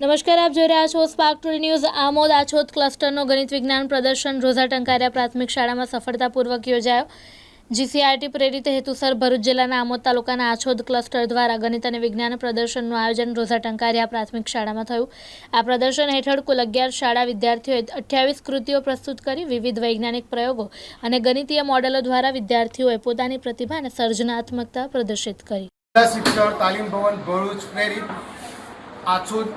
નમસ્કાર, આપ જોઈ રહ્યા છો spark today news. Amod Achhod ક્લસ્ટરનો ગણિત વિજ્ઞાન પ્રદર્શન રોઝા ટંકારિયા. પ્રાથમિક શાળામાં સફળતાપૂર્વક યોજાયો. જીસીઆરટી પ્રેરિત હેતુસર ભરૂચ જિલ્લાના આમોદ તાલુકાના આછોદ ક્લસ્ટર દ્વારા ગણિત અને વિજ્ઞાન પ્રદર્શનનું આયોજન રોઝા ટંકારિયા. પ્રાથમિક શાળામાં થયું. આ પ્રદર્શન હેઠળ કુલ અગિયાર શાળા વિદ્યાર્થીઓએ અઠ્યાવીસ કૃતિઓ પ્રસ્તુત કરી, વિવિધ વૈજ્ઞાનિક પ્રયોગો અને ગણિતીય મોડેલો દ્વારા વિદ્યાર્થીઓએ પોતાની પ્રતિભા અને સર્જનાત્મકતા પ્રદર્શિત કરી. શિક્ષણ, તાલીમ ભવન ભરૂચ પ્રેરિત આછોદ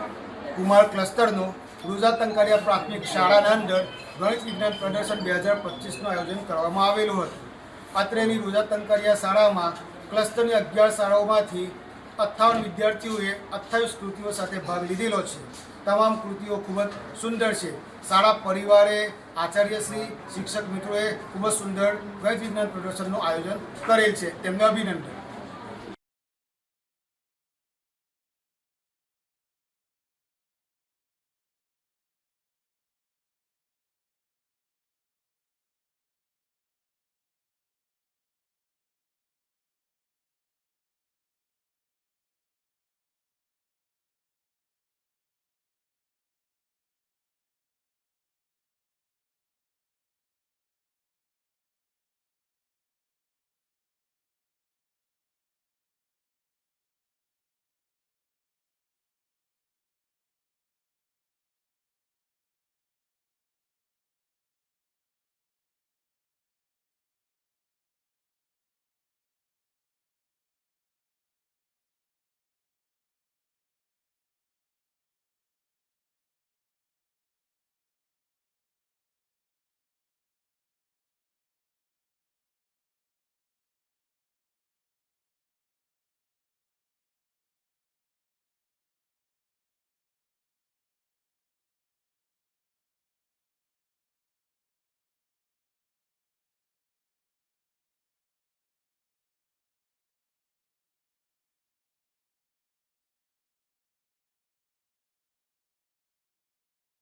કુમાર ક્લસ્ટરનું રૂઝા તંકારિયા પ્રાથમિક શાળાના અંદર ગણિત વિજ્ઞાન પ્રદર્શન બે હજાર પચીસનું આયોજન કરવામાં આવેલું હતું. અત્રેની રૂઝા તંકારિયા શાળામાં ક્લસ્ટરની અગિયાર શાળાઓમાંથી અઠ્ઠાવન વિદ્યાર્થીઓએ અઠ્ઠાવીસ કૃતિઓ સાથે ભાગ લીધેલો છે. તમામ કૃતિઓ ખૂબ જ સુંદર છે. શાળા પરિવારે, આચાર્યશ્રી, શિક્ષક મિત્રોએ ખૂબ જ સુંદર ગણિત વિજ્ઞાન પ્રદર્શનનું આયોજન કરેલ છે. તેમને અભિનંદન.